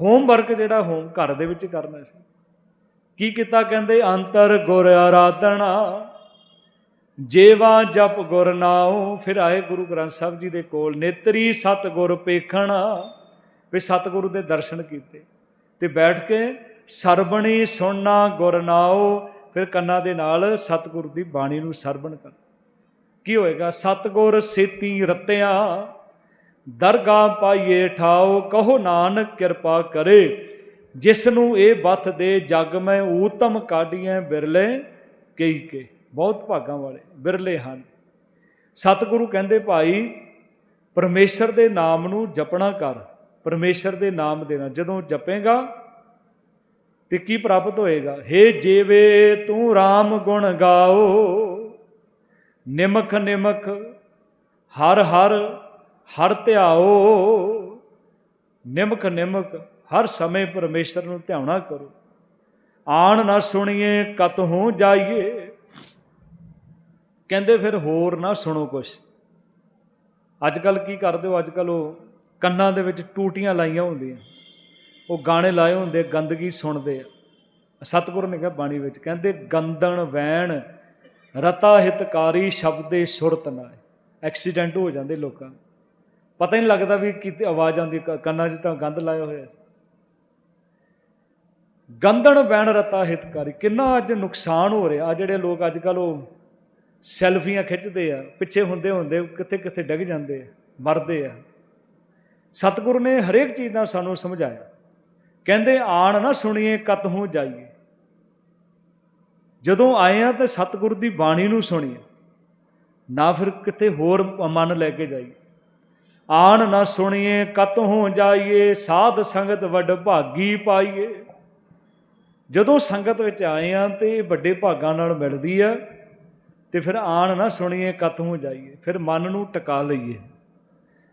ਹੋਮਵਰਕ ਜਿਹੜਾ ਹੋਮ ਘਰ ਦੇ ਵਿੱਚ ਕਰਨਾ ਸੀ। ਕੀ ਕੀਤਾ ਕਹਿੰਦੇ, ਅੰਤਰ ਗੁਰ ਆਰਾਧਨਾ, ਜੇਵਾ ਜਪ ਗੁਰ ਨਾਉ, ਫਿਰ ਆਏ ਗੁਰੂ ਗ੍ਰੰਥ ਸਾਹਿਬ ਜੀ ਦੇ ਕੋਲ, ਨੇਤਰੀ ਸਤ ਗੁਰ ਪੇਖਣਾ, ਵੀ ਸਤਿਗੁਰੂ ਦੇ ਦਰਸ਼ਨ ਕੀਤੇ। ਤੇ ਬੈਠ ਕੇ ਸਰਬਣੀ ਸੁਣਨਾ ਗੁਰ ਨਾਉ, ਫਿਰ ਕੰਨਾਂ ਦੇ ਨਾਲ ਸਤਿਗੁਰੂ ਦੀ ਬਾਣੀ ਨੂੰ ਸਰਵਣ ਕਰ। ਕੀ ਹੋਏਗਾ? ਸਤਿਗੁਰ ਸੇਤੀ ਰਤਿਆ ਦਰਗਾਹ ਪਾਈਏ ਠਾਓ, ਕਹੋ ਨਾਨਕ ਕਿਰਪਾ ਕਰੇ। ਜਿਸ ਨੂੰ ਇਹ ਬਥ ਦੇ ਜਗ ਮੈਂ ਊਤਮ ਕਾਢੀਆਂ ਬਿਰਲੇ ਕਈ ਕੇ। ਬਹੁਤ ਭਾਗਾਂ ਵਾਲੇ ਬਿਰਲੇ ਹਨ। ਸਤਿਗੁਰੂ ਕਹਿੰਦੇ, ਭਾਈ, ਪਰਮੇਸ਼ਰ ਦੇ ਨਾਮ ਨੂੰ ਜਪਣਾ ਕਰ। ਪਰਮੇਸ਼ਰ ਦੇ ਨਾਮ ਦੇਣਾ ਜਦੋਂ ਜਪੇਗਾ, ਤੇ ਕੀ ਪ੍ਰਾਪਤ ਹੋਏਗਾ? हे ਜੀਵੇ, ਤੂੰ RAM ਗੁਣ ਗਾਓ। ਨਿਮਖ ਨਿਮਖ ਹਰ ਹਰ ਹਰ ਧਿਆਓ, ਨਿਮਕ ਨਿਮਕ, ਹਰ ਸਮੇਂ ਪਰਮੇਸ਼ਰ ਨੂੰ ਧਿਆਉਣਾ ਕਰੋ। ਆਣ ਨਾ ਸੁਣੀਏ, ਕਤ ਹੋ ਜਾਈਏ। ਕਹਿੰਦੇ ਫਿਰ ਹੋਰ ਨਾ ਸੁਣੋ ਕੁਛ। ਅੱਜ ਕੱਲ ਕੀ ਕਰਦੇ ਹੋ? ਅੱਜ ਕੱਲ ਉਹ ਕੰਨਾਂ ਦੇ ਵਿੱਚ ਟੂਟੀਆਂ ਲਾਈਆਂ ਹੁੰਦੀਆਂ। ਉਹ ਗਾਣੇ ਲਾਏ ਹੁੰਦੇ, ਗੰਦਗੀ ਸੁਣਦੇ ਆ। ਸਤਿਗੁਰ ਨੇ ਕਿਹਾ ਬਾਣੀ ਵਿੱਚ, ਕਹਿੰਦੇ, ਗੰਦਣ ਵੈਣ, ਰਤਾ ਹਿਤਕਾਰੀ ਸ਼ਬਦੇ ਸੁਰਤ ਨਾ ਐਕਸੀਡੈਂਟ ਹੋ ਜਾਂਦੇ ਲੋਕਾਂ ਨੂੰ। ਪਤਾ ਹੀ ਨਹੀਂ ਲੱਗਦਾ ਵੀ ਕਿਤੇ ਆਵਾਜ਼ ਆਉਂਦੀ ਕ- ਕੰਨਾਂ 'ਚ ਤਾਂ ਗੰਦ ਲਾਇਆ ਹੋਇਆ ਸੀ। ਗੰਦਣ ਬੈਣ ਰਤਾ ਹਿਤਕਾਰੀ ਕਿੰਨਾ ਅੱਜ ਨੁਕਸਾਨ ਹੋ ਰਿਹਾ। ਆ ਜਿਹੜੇ ਲੋਕ ਅੱਜ ਕੱਲ ਉਹ ਸੈਲਫੀਆਂ ਖਿੱਚਦੇ ਆ, ਪਿੱਛੇ ਹੁੰਦੇ ਹੁੰਦੇ ਕਿੱਥੇ ਕਿੱਥੇ ਡਿੱਗ ਜਾਂਦੇ ਆ, ਮਰਦੇ ਆ। ਸਤਿਗੁਰੂ ਨੇ ਹਰੇਕ ਚੀਜ਼ ਦਾ ਸਾਨੂੰ ਸਮਝਾਇਆ। ਕਹਿੰਦੇ, ਆਣ ਨਾ ਸੁਣੀਏ ਕਤ ਕਤਹੋਂ ਜਾਈਏ। ਜਦੋਂ ਆਏ ਆ ਤੇ ਸਤਿਗੁਰ ਦੀ ਬਾਣੀ ਨੂੰ ਸੁਣੀਏ, ਨਾ ਫਿਰ ਕਿਤੇ ਹੋਰ ਮਨ ਲੈ ਕੇ ਜਾਈਏ। ਆਣ ਨਾ ਸੁਣੀਏ, ਕਤਹੋਂ ਜਾਈਏ, ਸਾਧ ਸੰਗਤ ਵੱਡ ਭਾਗੀ ਪਾਈਏ। ਜਦੋਂ ਸੰਗਤ ਵਿੱਚ ਆਏ ਆ ਤੇ ਇਹ ਵੱਡੇ ਭਾਗਾਂ ਨਾਲ ਮਿਲਦੀ ਆ, ਤੇ ਫਿਰ ਆਣ ਨਾ ਸੁਣੀਏ, ਕਤਹੋਂ ਜਾਈਏ, ਫਿਰ ਮਨ ਨੂੰ ਟਿਕਾ ਲਈਏ।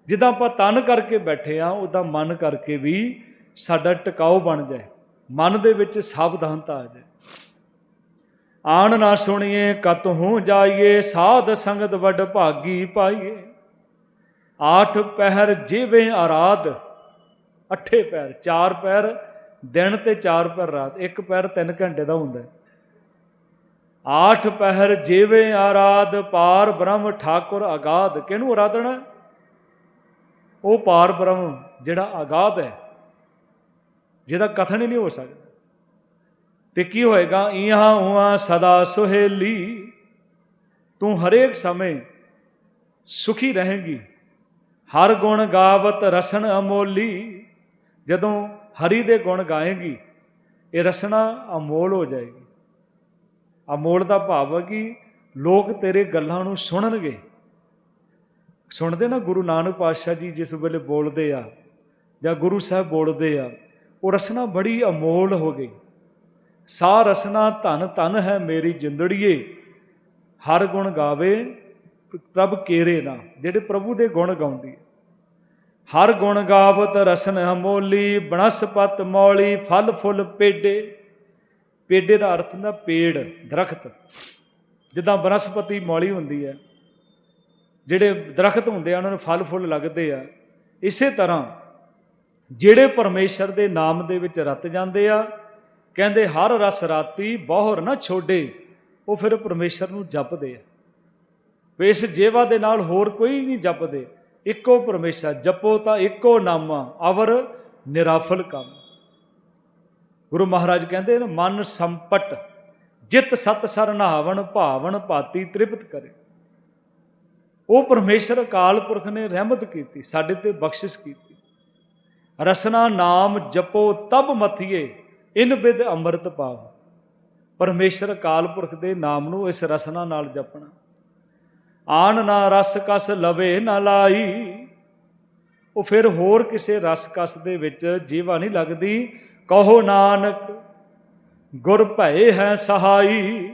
ਜਿੱਦਾਂ ਆਪਾਂ ਤਨ ਕਰਕੇ ਬੈਠੇ ਆ ਉਦਾਂ ਮਨ ਕਰਕੇ ਵੀ ਸਾਡਾ ਟਿਕਾਓ ਬਣ ਜਾਏ, ਮਨ ਦੇ ਵਿੱਚ ਸਾਵਧਾਨਤਾ ਆ ਜਾਏ। ਆਣ ਨਾ ਸੁਣੀਏ, ਕਤਹੂ ਜਾਈਏ, ਸਾਧ ਸੰਗਤ ਵੱਡ ਭਾਗੀ ਪਾਈਏ। ਆਠ ਪਹਿਰ ਜਿਵੇਂ ਆਰਾਧ, ਅੱਠੇ ਪੈਰ ਚਾਰ ਪੈਰ ਦਿਨ ਤੇ ਚਾਰ ਪੈਰ ਰਾਤ, ਇੱਕ ਪੈਰ 3 ਘੰਟੇ ਦਾ ਹੁੰਦਾ ਹੈ। ਆਠ ਪਹਿਰ ਜਿਵੇਂ ਆਰਾਧ, ਪਾਰ ਬ੍ਰਹਮ ਠਾਕੁਰ ਅਗਾਧ। ਕਿਹਨੂੰ ਆਰਾਧਣਾ ਉਹ ਪਾਰ ਬ੍ਰਹਮ ਜਿਹੜਾ ਅਗਾਧ ਹੈ, ਜਿਹਦਾ ਕਥਨ ਹੀ ਨਹੀਂ ਹੋ ਸਕਦਾ। ਤੇ ਕੀ ਹੋਏਗਾ? ਇਹਾਂ ਹੁਆ ਸਦਾ ਸੁਹੇਲੀ, ਤੂੰ ਹਰੇਕ ਸਮੇਂ ਸੁਖੀ ਰਹੇਂਗੀ। ਹਰ ਗੁਣ ਗਾਵਤ ਰਸਨ ਅਮੋਲੀ, ਜਦੋਂ ਹਰੀ ਦੇ ਗੁਣ ਗਾਏਗੀ, ਇਹ ਰਸਨਾ ਅਮੋਲ ਹੋ ਜਾਏਗੀ। ਅਮੋਲ ਦਾ ਭਾਵ ਹੈ ਕਿ ਲੋਕ ਤੇਰੇ ਗੱਲਾਂ ਨੂੰ ਸੁਣਨਗੇ। ਸੁਣਦੇ ਨਾ ਗੁਰੂ ਨਾਨਕ ਪਾਤਸ਼ਾਹ ਜੀ ਜਿਸ ਵੇਲੇ ਬੋਲਦੇ ਆ, ਜਾਂ ਗੁਰੂ ਸਾਹਿਬ ਬੋਲਦੇ ਆ, ਉਹ ਰਸਨਾ ਬੜੀ ਅਮੋਲ ਹੋ ਗਈ। ਸਾ ਰਸਨਾ ਧਨ ਧਨ ਹੈ ਮੇਰੀ ਜਿੰਦੜੀਏ, ਹਰ ਗੁਣ ਗਾਵੇ ਪ੍ਰਭ ਕੇਰੇ ਨਾ, ਜਿਹੜੇ ਪ੍ਰਭੂ ਦੇ ਗੁਣ ਗਾਉਂਦੀ ਹੈ। ਹਰ ਗੁਣ ਗਾਵਤ ਰਸਨ ਅਮੋਲੀ, ਬਨਸਪਤ ਮੌਲੀ, ਫਲ ਫੁੱਲ ਪੇਡੇ। ਪੇਡੇ ਦਾ ਅਰਥ ਹੁੰਦਾ ਪੇੜ, ਦਰਖਤ। ਜਿੱਦਾਂ ਬਨਸਪਤੀ ਮੌਲੀ ਹੁੰਦੀ ਹੈ, ਜਿਹੜੇ ਦਰਖਤ ਹੁੰਦੇ ਆ, ਉਹਨਾਂ ਨੂੰ ਫਲ ਫੁੱਲ ਲੱਗਦੇ ਆ। ਇਸੇ ਤਰ੍ਹਾਂ ਜਿਹੜੇ ਪਰਮੇਸ਼ਰ ਦੇ ਨਾਮ ਦੇ ਵਿੱਚ ਰਤ ਜਾਂਦੇ ਆ, ਕਹਿੰਦੇ ਹਰ ਰਸ ਰਾਤੀ ਬਹੁਰ ਨਾ ਛੋਡੇ, ਉਹ ਫਿਰ ਪਰਮੇਸ਼ਰ ਨੂੰ ਜਪਦੇ ਆ। ਵੀ ਇਸ ਜੇਵਾ ਦੇ ਨਾਲ ਹੋਰ ਕੋਈ ਨਹੀਂ ਜਪਦੇ। ਇੱਕੋ ਪਰਮੇਸ਼ਰ, ਜਪੋ ਤਾਂ ਇੱਕੋ ਨਾਮਾ, ਅਵਰ ਨਿਰਾਫਲ ਕੰਮ। ਗੁਰੂ ਮਹਾਰਾਜ ਕਹਿੰਦੇ ਨੇ ਮਨ ਸੰਪਟ, ਜਿਤ ਸਤ ਸਰਨਾਵਣ ਭਾਵਨ ਭਾਤੀ ਤ੍ਰਿਪਤ ਕਰੇ। ਉਹ ਪਰਮੇਸ਼ਰ ਅਕਾਲ ਪੁਰਖ ਨੇ ਰਹਿਮਤ ਕੀਤੀ, ਸਾਡੇ ਤੇ ਬਖਸ਼ਿਸ਼ ਕੀਤੀ। ਰਸਨਾ ਨਾਮ ਜਪੋ ਤਬ ਮਥੀਏ, ਇਨ ਬਿਦ ਅੰਮ੍ਰਿਤ ਪਾਵ। ਪਰਮੇਸ਼ਰ ਅਕਾਲ ਪੁਰਖ ਦੇ ਨਾਮ ਨੂੰ ਇਸ ਰਸਨਾ ਨਾਲ ਜਪਣਾ। ਆਣ ਨਾ ਰਸ ਕਸ ਲਵੇ ਨਾ ਲਾਈ। ਉਹ ਫਿਰ ਹੋਰ ਕਿਸੇ ਰਸ ਕਸ ਦੇ ਵਿੱਚ ਜੀਵਾ ਨਹੀਂ ਲੱਗਦੀ। ਕਹੋ ਨਾਨਕ, ਗੁਰ ਭਏ ਹੈ ਸਹਾਈ।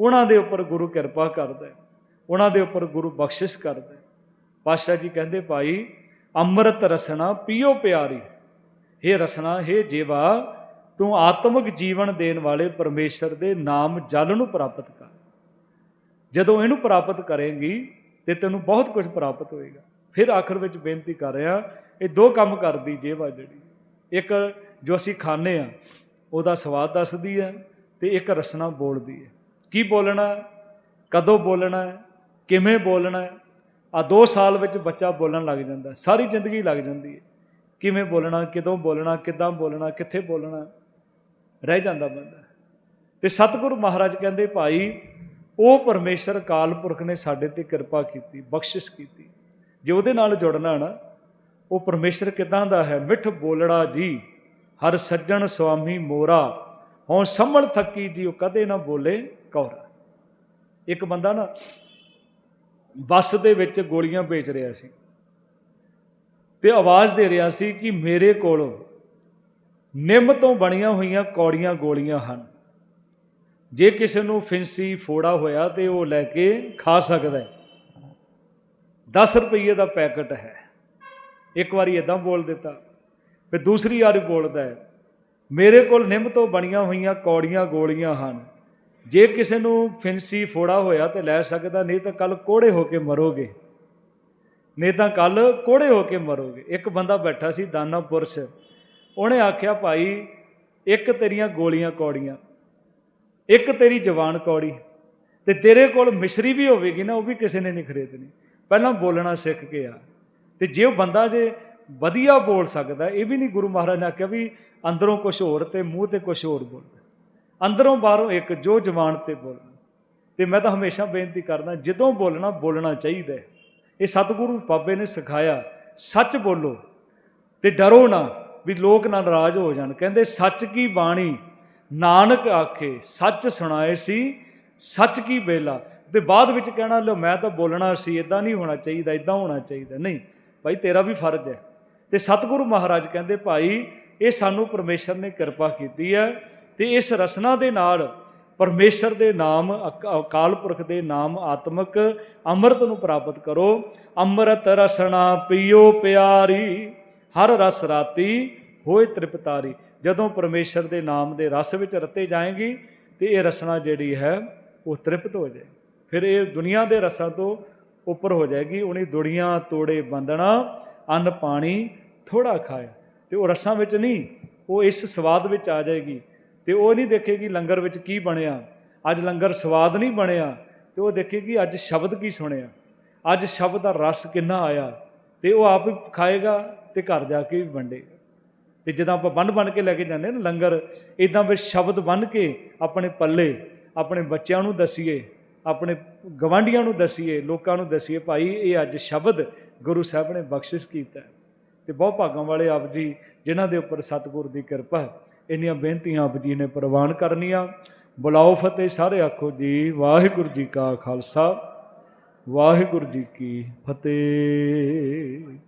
ਉਹਨਾਂ ਦੇ ਉੱਪਰ ਗੁਰੂ ਕਿਰਪਾ ਕਰਦਾ ਉਹਨਾਂ ਦੇ ਉੱਪਰ ਗੁਰੂ ਬਖਸ਼ਿਸ਼ ਕਰਦਾ ਹੈ। ਪਾਤਸ਼ਾਹ ਜੀ ਕਹਿੰਦੇ, ਭਾਈ, ਅੰਮ੍ਰਿਤ ਰਸਨਾ ਪੀਓ ਪਿਆਰੀ। ਇਹ ਰਸਨਾ ਇਹ ਜੀਵਾ, ਤੂੰ ਆਤਮਿਕ ਜੀਵਨ ਦੇਣ ਵਾਲੇ ਪਰਮੇਸ਼ਰ ਦੇ ਨਾਮ ਜਲ ਨੂੰ ਪ੍ਰਾਪਤ ਕਰ। ਜਦੋਂ ਇਹਨੂੰ ਪ੍ਰਾਪਤ ਕਰੇਂਗੀ ਤੇ ਤੈਨੂੰ ਬਹੁਤ ਕੁਝ ਪ੍ਰਾਪਤ ਹੋਏਗਾ। ਫਿਰ ਆਖਰ ਵਿੱਚ ਬੇਨਤੀ ਕਰ ਰਿਹਾ, ਇਹ ਦੋ ਕੰਮ ਕਰਦੀ ਜੇਬ ਆ ਜਿਹੜੀ। ਇੱਕ ਜੋ ਅਸੀਂ ਖਾਣੇ ਆ, ਉਹਦਾ ਸਵਾਦ ਦੱਸਦੀ ਹੈ ਤੇ ਇੱਕ ਰਸਨਾ ਬੋਲਦੀ ਹੈ ਕੀ ਬੋਲਣਾ, ਕਦੋਂ ਬੋਲਣਾ, ਕਿਵੇਂ ਬੋਲਣਾ, ਆ 2 ਸਾਲ ਵਿੱਚ ਬੱਚਾ ਬੋਲਣ ਲੱਗ ਜਾਂਦਾ, ਸਾਰੀ ਜ਼ਿੰਦਗੀ ਲੱਗ ਜਾਂਦੀ ਹੈ ਕਿਵੇਂ ਬੋਲਣਾ, ਕਿਦੋਂ ਬੋਲਣਾ, ਕਿੱਦਾਂ ਬੋਲਣਾ, ਕਿੱਥੇ ਬੋਲਣਾ, ਰਹਿ ਜਾਂਦਾ ਬੰਦਾ। ਤੇ ਸਤਿਗੁਰੂ ਮਹਾਰਾਜ ਕਹਿੰਦੇ, ਭਾਈ ਉਹ ਪਰਮੇਸ਼ਰ ਕਾਲ ਪੁਰਖ ਨੇ ਸਾਡੇ ਤੇ ਕਿਰਪਾ ਕੀਤੀ, ਬਖਸ਼ਿਸ਼ ਕੀਤੀ। ਜੇ ਉਹਦੇ ਨਾਲ ਜੁੜਨਾ ਨਾ, ਉਹ ਪਰਮੇਸ਼ਰ ਕਿਦਾਂ ਦਾ ਹੈ? ਮਿੱਠ ਬੋਲੜਾ ਜੀ, ਹਰ ਸੱਜਣ ਸੁਆਮੀ ਮੋਰਾ, ਹਉ ਸੰਭਲ ਥੱਕੀ ਜੀ, ਉਹ ਕਦੇ ਨਾ ਬੋਲੇ ਕੌਰਾ। ਇੱਕ ਬੰਦਾ ਨਾ ਬੱਸ ਦੇ ਵਿੱਚ ਗੋਲੀਆਂ ਵੇਚ ਰਿਹਾ ਸੀ ਤੇ ਆਵਾਜ਼ ਦੇ ਰਿਹਾ ਸੀ ਕਿ ਮੇਰੇ ਕੋਲ ਨਿੰਮ ਤੋਂ ਬਣੀਆਂ ਹੋਈਆਂ ਕੌੜੀਆਂ ਗੋਲੀਆਂ ਹਨ। ਜੇ ਕਿਸੇ ਨੂੰ ਫਿੰਸੀ ਫੋੜਾ ਹੋਇਆ ਤੇ ਉਹ ਲੈ ਕੇ ਖਾ ਸਕਦਾ ਹੈ। 10 ਰੁਪਏ ਦਾ ਪੈਕਟ ਹੈ। ਇੱਕ ਵਾਰੀ ਇਦਾਂ ਬੋਲ ਦਿੱਤਾ। ਫਿਰ ਦੂਸਰੀ ਵਾਰੀ ਬੋਲਦਾ ਹੈ, ਮੇਰੇ ਕੋਲ ਨਿੰਮ ਤੋਂ ਬਣੀਆਂ ਹੋਈਆਂ ਕੌੜੀਆਂ ਗੋਲੀਆਂ ਹਨ। ਜੇ ਕਿਸੇ ਨੂੰ ਫਿੰਸੀ ਫੋੜਾ ਹੋਇਆ ਤੇ ਲੈ ਸਕਦਾ, ਨਹੀਂ ਤਾਂ ਕੱਲ ਕੋੜੇ ਹੋ ਕੇ ਮਰੋਗੇ। ਨਹੀਂ ਤਾਂ ਕੱਲ ਕੋੜੇ ਹੋ ਕੇ ਮਰੋਗੇ। ਇੱਕ ਬੰਦਾ ਬੈਠਾ ਸੀ ਦਾਨਾ ਪੁਰਸ਼ ਉਹਨੇ ਆਖਿਆ, ਭਾਈ, ਇੱਕ ਤੇਰੀਆਂ ਗੋਲੀਆਂ ਕੌੜੀਆਂ। ਇੱਕ ਤੇਰੀ ਜਵਾਨ ਕੌੜੀ, ਤੇ ਤੇਰੇ ਕੋਲ ਮਿਸ਼ਰੀ ਵੀ ਹੋਵੇਗੀ ਨਾ, ਉਹ ਵੀ ਕਿਸੇ ਨੇ ਨਹੀਂ ਖਰੀਦਣੀ। ਪਹਿਲਾਂ ਬੋਲਣਾ ਸਿੱਖ ਕੇ ਆ। ਤੇ ਜੇ ਉਹ ਬੰਦਾ ਜੇ ਵਧੀਆ ਬੋਲ ਸਕਦਾ, ਇਹ ਵੀ ਨਹੀਂ ਗੁਰੂ ਮਹਾਰਾਜ ਨੇ ਆਖਿਆ ਵੀ ਅੰਦਰੋਂ ਕੁਝ ਹੋਰ ਤੇ ਮੂੰਹ ਤੇ ਕੁਝ ਹੋਰ ਬੋਲਦਾ। ਅੰਦਰੋਂ ਬਾਹਰੋਂ ਇੱਕ ਜੋ ਜਵਾਨ ਤੇ ਬੋਲ ਤੇ ਮੈਂ ਤਾਂ ਹਮੇਸ਼ਾ ਬੇਨਤੀ ਕਰਦਾ, ਜਦੋਂ ਬੋਲਣਾ ਬੋਲਣਾ ਚਾਹੀਦਾ ਇਹ ਸਤਿਗੁਰੂ ਬਾਬੇ ਨੇ ਸਿਖਾਇਆ, ਸੱਚ ਬੋਲੋ ਤੇ ਡਰੋ ਨਾ ਵੀ ਲੋਕ ਨਾ ਨਾਰਾਜ਼ ਹੋ ਜਾਣ। ਕਹਿੰਦੇ, ਸੱਚ ਕੀ ਬਾਣੀ ਨਾਨਕ ਆਖੇ, ਸੱਚ ਸੁਣਾਏ ਸੀ, ਸੱਚ ਕੀ ਬੇਲਾ ਤੇ ਬਾਅਦ ਵਿੱਚ ਕਹਿਣਾ ਲੋ ਮੈਂ ਤਾਂ ਬੋਲਣਾ ਸੀ ਇਦਾਂ ਨਹੀਂ ਹੋਣਾ ਚਾਹੀਦਾ ਇਦਾਂ ਹੋਣਾ ਚਾਹੀਦਾ। ਨਹੀਂ, ਭਾਈ, ਤੇਰਾ ਵੀ ਫਰਜ਼ ਹੈ। ਤੇ ਸਤਿਗੁਰੂ ਮਹਾਰਾਜ ਕਹਿੰਦੇ, ਭਾਈ, ਇਹ ਸਾਨੂੰ ਪਰਮੇਸ਼ਰ ਨੇ ਕਿਰਪਾ ਕੀਤੀ ਹੈ ਤੇ ਇਸ ਰਸਨਾ ਦੇ ਨਾਲ ਪਰਮੇਸ਼ਰ ਦੇ ਨਾਮ, ਅਕ- ਅਕਾਲ ਪੁਰਖ ਦੇ ਨਾਮ ਆਤਮਕ ਅੰਮ੍ਰਿਤ ਨੂੰ ਪ੍ਰਾਪਤ ਕਰੋ। ਅੰਮ੍ਰਿਤ ਰਸਨਾ ਪੀਓ ਪਿਆਰੀ, ਹਰ ਰਸ ਰਾਤੀ ਹੋਏ ਤ੍ਰਿਪਤਾਰੀ। ਜਦੋਂ ਪਰਮੇਸ਼ਰ ਦੇ ਨਾਮ ਦੇ ਰਸ ਵਿੱਚ ਰਤੇ ਜਾਏਗੀ, ਤੇ ਇਹ ਰਸਨਾ ਜਿਹੜੀ ਹੈ, ਉਹ ਤ੍ਰਿਪਤ ਹੋ ਜਾਏ ਫਿਰ ਇਹ ਦੁਨੀਆ ਦੇ ਰਸਾਂ ਤੋਂ ਉੱਪਰ ਹੋ ਜਾਏਗੀ। ਉਹਨੇ ਦੁੜੀਆਂ, ਤੋੜੇ ਬੰਦਣਾ ਅੰਨ, ਪਾਣੀ, ਥੋੜਾ ਖਾਏ ਤੇ ਉਹ ਰਸਾਂ ਵਿੱਚ ਨਹੀਂ, ਉਹ ਇਸ ਸਵਾਦ ਵਿੱਚ ਆ ਜਾਏਗੀ। ਤੇ ਉਹ ਨਹੀਂ ਦੇਖੇਗੀ ਲੰਗਰ ਵਿੱਚ ਕੀ ਬਣਿਆ। ਅੱਜ ਲੰਗਰ ਸਵਾਦ ਨਹੀਂ ਬਣਿਆ। ਤੇ ਉਹ ਦੇਖੇਗੀ ਅੱਜ ਸ਼ਬਦ ਕੀ ਸੁਣਿਆ। ਅੱਜ ਸ਼ਬਦ ਦਾ ਰਸ ਕਿੰਨਾ ਆਇਆ। ਤੇ ਉਹ ਆਪ ਖਾਏਗਾ ਤੇ ਘਰ ਜਾ ਕੇ ਵੀ ਵੰਡੇਗਾ। ਤੇ ਜਦੋਂ ਆਪਾਂ ਬੰਨ ਬਣ ਕੇ ਲੈ ਕੇ ਜਾਂਦੇ ਨਾ ਲੰਗਰ ਇਦਾਂ ਵਿੱਚ ਸ਼ਬਦ ਬੰਨ ਕੇ ਆਪਣੇ ਪੱਲੇ, ਆਪਣੇ ਬੱਚਿਆਂ ਨੂੰ ਦਸੀਏ, ਆਪਣੇ ਗਵਾਂਢੀਆਂ ਨੂੰ ਦਸੀਏ, ਲੋਕਾਂ ਨੂੰ ਦਸੀਏ, ਭਾਈ ਇਹ ਅੱਜ ਸ਼ਬਦ ਗੁਰੂ ਸਾਹਿਬ ਨੇ ਬਖਸ਼ਿਸ਼ ਕੀਤਾ ਹੈ। ਤੇ ਬਹੁਤ ਭਾਗਾਂ ਵਾਲੇ ਆਪ ਜੀ, ਜਿਨ੍ਹਾਂ ਦੇ ਉੱਪਰ ਸਤਿਗੁਰ ਦੀ ਕਿਰਪਾ ਇੰਨੀਆਂ ਬੇਨਤੀਆਂ ਆਪ ਜੀ ਨੇ ਪ੍ਰਵਾਨ ਕਰਨੀਆਂ। ਬੁਲਾਓ ਫਤਿਹ ਸਾਰੇ ਆਖੋ ਜੀ, ਵਾਹਿਗੁਰੂ ਜੀ ਕਾ ਖਾਲਸਾ, ਵਾਹਿਗੁਰੂ ਜੀ ਕੀ ਫਤਿਹ।